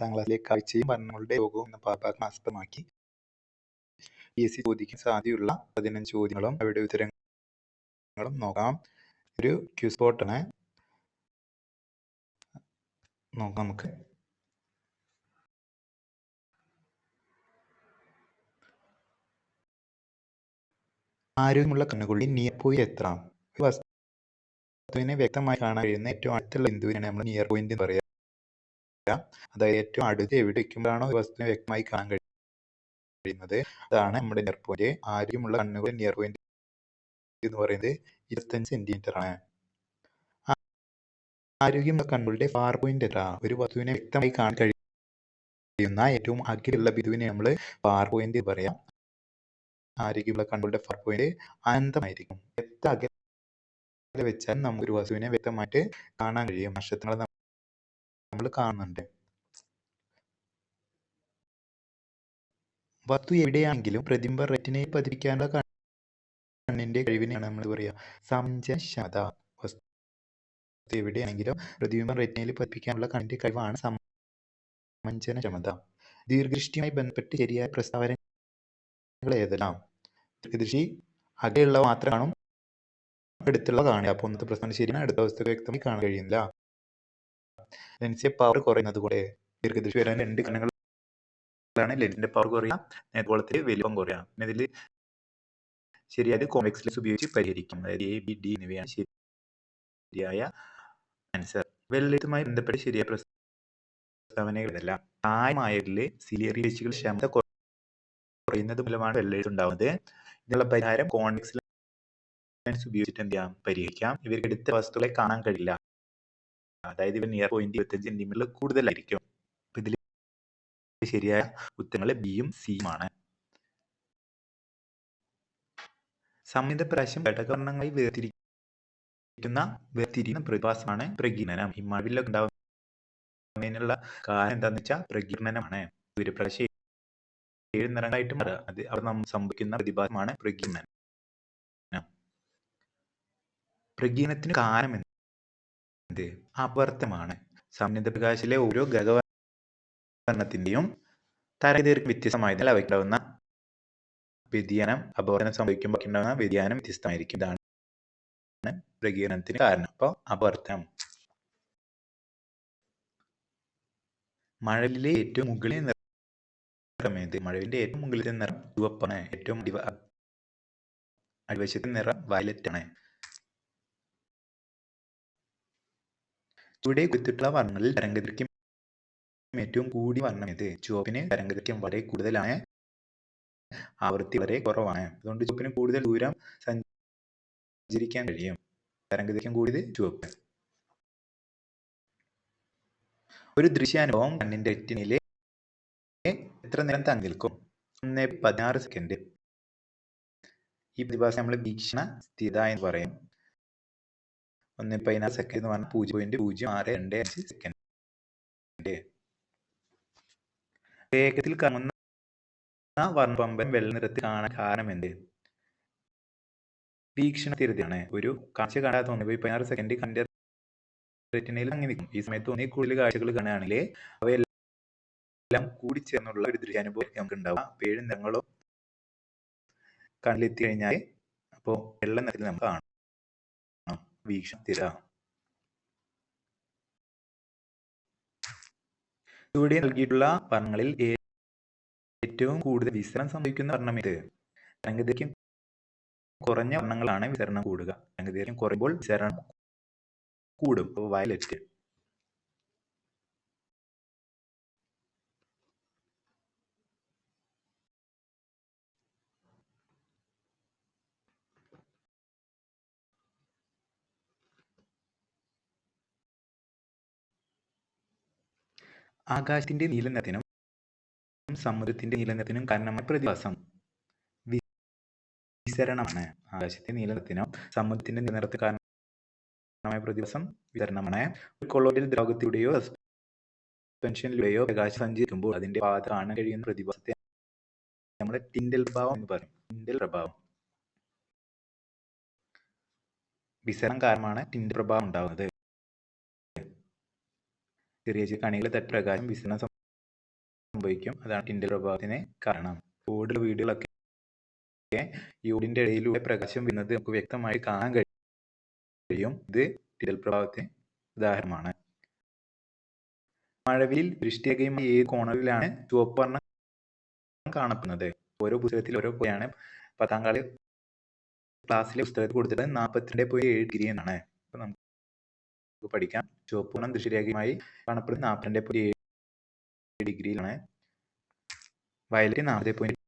പത്താം കാഴ്ചയും വർണങ്ങളുടെ യോഗവും എന്ന പാഠഭാഗം ആസ്പദമാക്കി പി എസ് സി ചോദിക്കാൻ സാധ്യതയുള്ള പതിനഞ്ച് ചോദ്യങ്ങളും അവയുടെ ഉത്തരങ്ങളും നോക്കാം. ഒരു ക്യൂ സ്പോട്ടാണ് നോക്കാം നമുക്ക്. ആരോഗ്യമുള്ള കണ്ണുകളുടെ നിയർ പോയിന്റ് എത്ര വസ്തുവിനെ വ്യക്തമായി കാണാൻ കഴിയുന്ന ഏറ്റവും അടുത്തുള്ള ബിന്ദുവിനാണ് നമ്മൾ നിയർ പോയിന്റ് എന്ന് പറയുക. അതായത് ഏറ്റവും അടുത്ത് എവിടെ വയ്ക്കുമ്പോഴാണോ വസ്തുവിനെ വ്യക്തമായി കാണാൻ കഴിയുന്നത്. അതാണ് നമ്മുടെ നിയർ പോയിന്റ് ആരോഗ്യമുള്ള കണ്ണുകളുടെ നിയർ പോയിന്റ് എന്ന് പറയുന്നത് ഇരുപത്തഞ്ച് സെന്റിമീറ്റർ ആണ്. ആരോഗ്യമുള്ള കണ്ണുകളുടെ ഫാർ പോയിന്റ് എത്ര ഒരു വസ്തുവിനെ വ്യക്തമായി കാണാൻ കഴിയുന്ന ഏറ്റവും അകലെയുള്ള ബിന്ദുവിനെ നമ്മൾ ഫാർ പോയിന്റ് പറയാം. ആരോഗ്യമുള്ള കണ്ണുകളുടെ ഫാർ പോയിന്റ് അനന്തമായിരിക്കും. എത്ര അകലെ വെച്ചാൽ നമുക്ക് ഒരു വസ്തുവിനെ വ്യക്തമായിട്ട് കാണാൻ കഴിയും. നക്ഷത്രങ്ങൾ നമ്മൾ കാണുന്നുണ്ട്. വസ്തു എവിടെയാണെങ്കിലും പ്രതിബിംബ റെറ്റിനയിൽ പതിപ്പിക്കാനുള്ള കണ്ണിന്റെ കഴിവിനെയാണ് നമ്മൾ പറയുക സംജനക്ഷമത വസ്തു എവിടെയാണെങ്കിലും പ്രതിബിംബം റെറ്റിനയിൽ പതിപ്പിക്കാനുള്ള കണ്ണിന്റെ കഴിവാണ് സമഞ്ജനക്ഷമത ദീർഘദൃഷ്ടിയുമായി ബന്ധപ്പെട്ട് ശരിയായ പ്രസ്താവനകൾ ഏതെല്ലാം? ദീർഘദൃഷ്ടി അകലെയുള്ള മാത്രം കാണും അടുത്തുള്ള കാണുക. അപ്പോൾ ഒന്നത്തെ പ്രസ്താവന ശരിയാണ്. അടുത്ത വസ്തു വ്യക്തമായി കാണാൻ കഴിയുന്നില്ല. ലെൻസിന്റെ പവർ കുറയുന്നത് കൂടെ ദീർഘദൃഷ്ടി വരാൻ രണ്ട് കണ്ണുകളാണ് ലെൻസിന്റെ പവർ കുറയുക നേർഗോളത്തിൽ വലിപ്പം കുറയുക. പിന്നെ ഇതിൽ ശരിയായത് കോംപ്ലക്സ് ലെൻസ് ഉപയോഗിച്ച് പരിഹരിക്കും. അതായത് എ ബി ഡി എന്നിവയാണ് ശരിയായ ആൻസർ വെള്ളത്തുമായി ബന്ധപ്പെട്ട് ശരിയായ പ്രസ്താവനകളല്ല പ്രായമായതിൽ സിലിയറി പേശികൾ ക്ഷമത കുറയുന്നത് മൂലമാണ് വെള്ളെഴുത്ത് ഉണ്ടാവുന്നത്. ഇതിനുള്ള പരിഹാരം കോൺവെക്സ് ലെൻസ് ഉപയോഗിച്ചിട്ട് എന്ത് ചെയ്യാം? പരിഹരിക്കാം. ഇവർക്ക് എടുത്ത വസ്തുക്കളെ കാണാൻ കഴിയില്ല. അതായത് ഇവ നിയർ പോയിന്റ് ഇരുപത്തഞ്ച് സെന്റിമീറ്ററിൽ കൂടുതലായിരിക്കും. ഇതിൽ ശരിയായ ഉത്തരങ്ങൾ ബിയും സിയുമാണ് സംയുത പ്രാവശ്യം ഘടകവർണങ്ങളായി വേർതിരിക്കുന്ന വേർതിരിക്കുന്ന പ്രതിഭാസമാണ് പ്രകീർണനം. മഴവിലൊക്കെ ഉണ്ടാവുന്നതിനുള്ള കാരണം എന്താണെന്ന് വെച്ചാൽ പ്രകീർണനമാണ്. സൂര്യപ്രകാശം ഏഴ് നിറങ്ങളായിട്ട് മാറുക. അത് അവിടെ നമ്മൾ സംഭവിക്കുന്ന പ്രതിഭാസമാണ് പ്രകീർണനം. പ്രകീർണത്തിന് കാരണം അപവർത്തമാണ് സംയുക്ത ഓരോ ഘടകവർണത്തിന്റെയും തരംഗദീർഘം വ്യത്യസ്തമായതിനാൽ അവയ്ക്കുണ്ടാവുന്ന വ്യതിയാനം അപവർത്തനം സംഭവിക്കുമ്പോൾ ഉണ്ടാകുന്ന വ്യതിയാനം വ്യത്യസ്തമായിരിക്കും. ഇതാണ് പ്രകീർണത്തിന് കാരണം. അപ്പോൾ അപവർത്തനം മഴവിലെ ഏറ്റവും മുകളിൽ നിറം ഏത്? ഏറ്റവും മുകളിലത്തെ നിറം ചുവപ്പാണ്. ഏറ്റവും അടിവ അടിവശത്തെ നിറം വയലറ്റ് ആണ് ചുവടെ കൊടുത്തിട്ടുള്ള വർണങ്ങളിൽ തരംഗദൈർഘ്യം ഏറ്റവും കൂടിയ ഇത്. ചുവപ്പിന് തരംഗദൈർഘ്യം വളരെ കൂടുതലാണ്. ആവൃത്തി വളരെ കുറവാണ്. അതുകൊണ്ട് ചുവപ്പിന് കൂടുതൽ ദൂരം സഞ്ചരിക്കാൻ കഴിയും. തരംഗദൈർഘ്യം കൂടിയത് ചുവപ്പ്. ഒരു ദൃശ്യാനുഭവം കണ്ണിന്റെ എറ്റിനിലെ എത്ര നേരം തങ്ങി നിൽക്കും? ഒന്ന് പതിനാറ് സെക്കൻഡ് ഈ പ്രതിഭാസം നമ്മൾ വീക്ഷണ സ്ഥിത എന്ന് പറയും. ഒന്ന് പതിനാറ് സെക്കൻഡ് എന്ന് പറഞ്ഞാൽ പൂജ്യം പോയിന്റ് പൂജ്യം ആറ് രണ്ട് അഞ്ച് സെക്കൻഡ് വേഗത്തിൽ കറങ്ങുന്ന വർണപമ്പൻ വെള്ള നിറത്തിൽ കാണാൻ കാരണം എന്ത് വീക്ഷണ തിരുതിയാണ് ഒരു കാഴ്ച കാണാതെ തോന്നി പോയി പതിനാറ് സെക്കൻഡ് കണ്ട റെറ്റിനയിൽ അങ്ങനെ നിൽക്കും ഈ സമയത്ത് ഒന്നിൽ കൂടുതൽ കാഴ്ചകൾ കാണുകയാണെങ്കിൽ അവയെല്ലാം കൂടി ചേർന്നുള്ള ഒരു ദൃശ്യാനുഭവം നമുക്ക് ഉണ്ടാവും ഏഴ് നിറങ്ങളും കണ്ണിലെത്തി കഴിഞ്ഞാൽ അപ്പോൾ വെള്ള നിറത്തിൽ നമുക്ക് കാണാം. വീക്ഷണ സ്ഥിര ഇവിടെ നൽകിയിട്ടുള്ള വർണങ്ങളിൽ ഏറ്റവും കൂടുതൽ വിസരണം സംഭവിക്കുന്ന വർണം ഇത് തരംഗദൈർഘ്യം കുറഞ്ഞ വർണങ്ങളാണ് വിസരണം കൂടുക. തരംഗദൈർഘ്യം കുറയുമ്പോൾ വിസരണം കൂടും. വയലറ്റ് ആകാശത്തിന്റെ നീലനിറത്തിനും സമുദ്രത്തിന്റെ നീലനിറത്തിനും കാരണമായ പ്രതിഭാസം. വിസരണമാണ്. ആകാശത്തിന്റെ നീലനിറത്തിനും സമുദ്രത്തിന്റെ നീലനിറത്തിന് കാരണമായ പ്രതിഭാസം വിതരണമാണ് ഒരു കൊളോയിഡൽ സസ്പെൻഷനിലൂടെയോ പ്രകാശം സഞ്ചരിക്കുമ്പോൾ അതിന്റെ പാത കാണാൻ കഴിയുന്ന പ്രതിഭാസത്തെ നമ്മൾ ടിൻഡൽ പ്രഭാവം എന്ന് പറയും. ടിൻഡൽ പ്രഭാവം. വിസരണം കാരണമാണ് ടിൻഡൽ പ്രഭാവം ഉണ്ടാകുന്നത്. ചെറിയ തട്ട് പ്രകാശം വിസരണം സംഭവിക്കും. അതാണ് ടിൻഡൽ പ്രഭാവത്തിന് കാരണം. കൂടുതൽ വീടുകളൊക്കെ ഓടിന്റെ ഇടയിലൂടെ പ്രകാശം വരുന്നത് നമുക്ക് വ്യക്തമായി കാണാൻ കഴിയും. ഇത് ടിൻഡൽ പ്രഭാവത്തിന് ഉദാഹരണമാണ്. മഴവിൽ ദൃഷ്ടിയകയുമായി ഏത് കോണറിലാണ് ചുവപ്പ് വർണം കാണപ്പെടുന്നത്? ഓരോ പുസ്തകത്തിൽ ഓരോ പോയാണ് പത്താം ക്ലാസ് ക്ലാസ്സിലെ പുസ്തകത്തിൽ കൊടുത്തിട്ട് നാൽപ്പത്തിരണ്ട് പോയി ഏഴ് ഡിഗ്രി എന്നാണ്. നമുക്ക് പഠിക്കാം. ചുവപ്പ് ഗുണം ദൃശ്യരേഖയുമായി കാണപ്പെടുന്ന നാൽപ്പത്തിരണ്ട് പോയിന്റ് ഡിഗ്രിയിലാണ്. വയലറ്റ് നാൽപ്പത് പോയിന്റ്